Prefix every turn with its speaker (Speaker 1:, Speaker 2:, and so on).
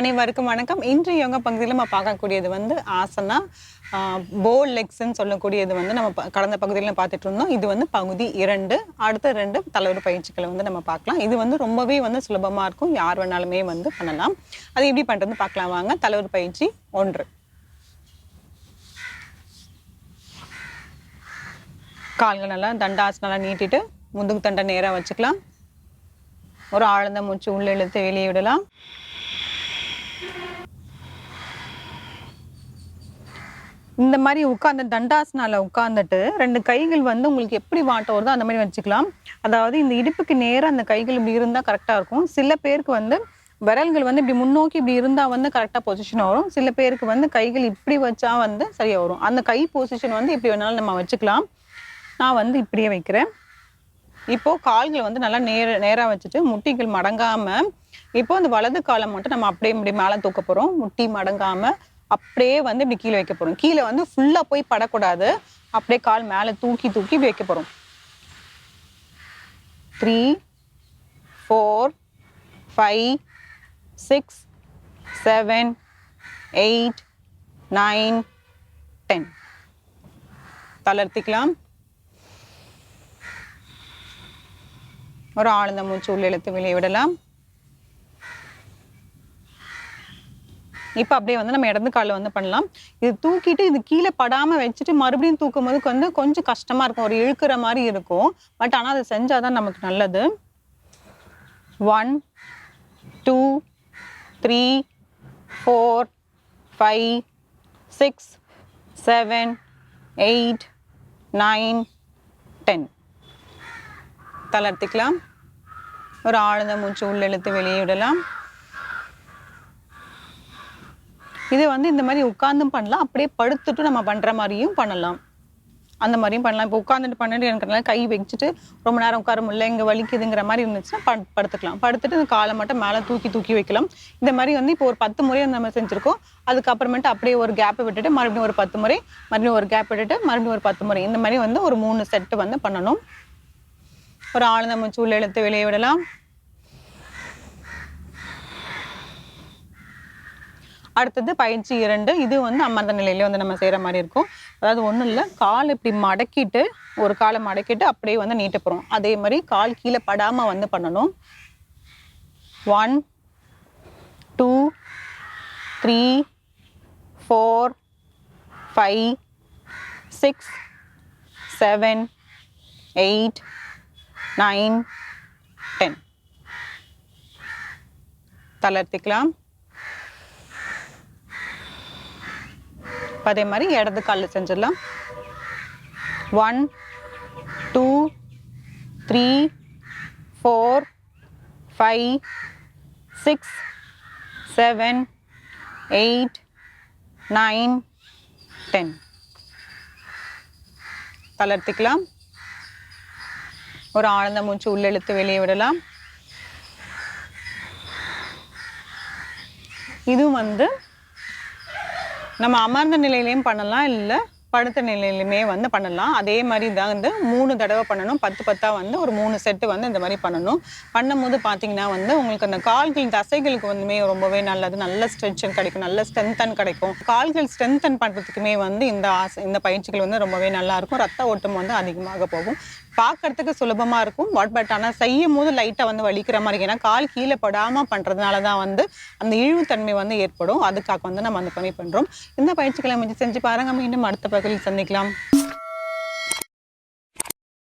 Speaker 1: அனைவருக்கும் வணக்கம். இன்று யோகா பகுதியில் நம்ம பார்க்கக்கூடியது வந்து ஆசனா போல் லெக்ஸ்ன்னு சொல்லக்கூடியது வந்து நம்ம ப- கடந்த பகுதியில் பார்த்துட்டு இருந்தோம். இது வந்து பகுதி இரண்டு. அடுத்த ரெண்டு தலைவர் பயிற்சிகளை வந்து நம்ம பார்க்கலாம். இது வந்து ரொம்பவே வந்து சுலபமாக இருக்கும். யார் வேணாலுமே வந்து பண்ணலாம். அது எப்படி பண்ணுறது பார்க்கலாம். வாங்க தலைவர் பயிற்சி ஒன்று. கால்கள் நல்லா தண்டாசனெல்லாம் நீட்டிட்டு முதுகு தண்டை நேராக வச்சுக்கலாம். ஒரு ஆழ்ந்த மூச்சு உள்ள இழுத்து வெளியே விடலாம். இந்த மாதிரி உட்காந்து தண்டாசனால உட்காந்துட்டு ரெண்டு கைகள் வந்து உங்களுக்கு எப்படி வாட்டம் வருதோ அந்த மாதிரி வச்சுக்கலாம். அதாவது இந்த இடுப்புக்கு நேராக அந்த கைகள் இப்படி இருந்தால் கரெக்டாக இருக்கும். சில பேருக்கு வந்து விரல்கள் வந்து இப்படி முன்னோக்கி இப்படி இருந்தால் வந்து கரெக்டாக பொசிஷன் வரும். சில பேருக்கு வந்து கைகள் இப்படி வச்சா வந்து சரியாக வரும். அந்த கை பொசிஷன் வந்து எப்படி வேணாலும் நம்ம வச்சுக்கலாம். நான் வந்து இப்படியே வைக்கிறேன். இப்போது கால்கள் வந்து நல்லா நேர நேராக வச்சுட்டு முட்டிகள் மடங்காமல் இப்போ அந்த வலது காலை மட்டும் நம்ம அப்படியே இப்படி மேலே தூக்க போகிறோம் முட்டி மடங்காமல் அப்படியே வந்து இப்படி கீழே வைக்க போகிறோம் கீழே வந்து ஃபுல்லாக போய் படக்கூடாது. அப்படியே கால் மேலே தூக்கி தூக்கி வைக்க போகிறோம் three four five six seven eight nine ten தளர்த்திக்கலாம். ஒரு ஆழ்ந்த மூச்சு உள்ளெழுத்து வெளியே விடலாம். இப்போ அப்படியே வந்து நம்ம இடது காலில் வந்து பண்ணலாம். இது தூக்கிட்டு இது கீழே படாமல் வச்சுட்டு மறுபடியும் தூக்கும் போது வந்து கொஞ்சம் கஷ்டமாக இருக்கும். ஒரு இழுக்கிற மாதிரி இருக்கும். பட் ஆனால் அதை செஞ்சாதான் நமக்கு நல்லது. One two three four five six seven eight nine ten தளர்த்திக்கலாம் ஒரு ஆழ்ந்த மூச்சு உள்ளெழுத்து வெளியே விடலாம். இது வந்து இந்த மாதிரி உட்காந்தும் பண்ணலாம். அப்படியே படுத்துட்டு நம்ம பண்ற மாதிரியும் பண்ணலாம். அந்த மாதிரியும் பண்ணலாம். இப்போ உட்காந்துட்டு பண்ணிட்டு எனக்கு கை வச்சுட்டு ரொம்ப நேரம் உட்கார முடியல இங்கே வலிக்குதுங்கிற மாதிரி இருந்துச்சுன்னா படு படுத்துக்கலாம். படுத்துட்டு இந்த காலை மட்டும் மேலே தூக்கி தூக்கி வைக்கலாம். இந்த மாதிரி வந்து இப்போ ஒரு பத்து முறை நம்ம செஞ்சுருக்கோம். அதுக்கப்புறமேட்டு அப்படியே ஒரு கேப்பை விட்டுட்டு மறுபடியும் ஒரு பத்து முறை மறுபடியும் ஒரு கேப் விட்டுட்டு மறுபடியும் ஒரு பத்து முறை. இந்த மாதிரி வந்து ஒரு மூணு செட்டு வந்து பண்ணணும். ஒரு ஆழ்ந்த மூச்சு உள்ள இழுத்து வெளியே விடலாம். அடுத்தது பயிற்சி இரண்டு. இது வந்து அமர்ந்த நிலையில வந்து நம்ம செய்கிற மாதிரி இருக்கும். அதாவது ஒன்றும் இல்லை கால் இப்படி மடக்கிட்டு ஒரு காலை மடக்கிட்டு அப்படியே வந்து நீட்ட போகிறோம் அதே மாதிரி கால் கீழே படாமல் வந்து பண்ணணும். One two three four five six seven eight nine ten தளர்த்திக்கலாம் இப்போ அதே மாதிரி இடது காலில் செஞ்சிடலாம். One two three four five six seven eight nine ten தளர்த்திக்கலாம். ஒரு ஆழ்ந்த மூச்சு உள்ளெழுத்து வெளியே விடலாம். இது வந்து நம்ம அமர்ந்த நிலையிலையும் பண்ணலாம் இல்லை? படுத்த நிலையிலுமே வந்து பண்ணலாம். அதே மாதிரி தான் வந்து மூணு தடவை பண்ணணும். பத்து பத்தா வந்து ஒரு மூணு செட்டு வந்து இந்த மாதிரி பண்ணணும். பண்ணும்போது பார்த்தீங்கன்னா வந்து உங்களுக்கு அந்த கால்கள் தசைகளுக்கு வந்துமே ரொம்பவே நல்லது. நல்ல ஸ்ட்ரெச்சன் கிடைக்கும். நல்ல ஸ்ட்ரென்தன் கிடைக்கும். கால்கள் ஸ்ட்ரென்தன் பண்ணுறதுக்குமே வந்து இந்த ஆசை இந்த பயிற்சிகள் வந்து ரொம்பவே நல்லா இருக்கும். ரத்த ஓட்டம் வந்து அதிகமாக போகும். பார்க்கறதுக்கு சுலபமாக இருக்கும். பட் பட் ஆனால் செய்யும் போது லைட்டாக வந்து வலிக்கிற மாதிரி ஏன்னா கால் கீழே படாமல் பண்ணுறதுனால தான் வந்து அந்த இழிவுத்தன்மை வந்து ஏற்படும். அதுக்காக வந்து நம்ம அந்த பணி பண்ணுறோம் இந்த பயிற்சிகளை செஞ்சு பாருங்கள் மீண்டும் அடுத்த Burak'ın liseden reklam.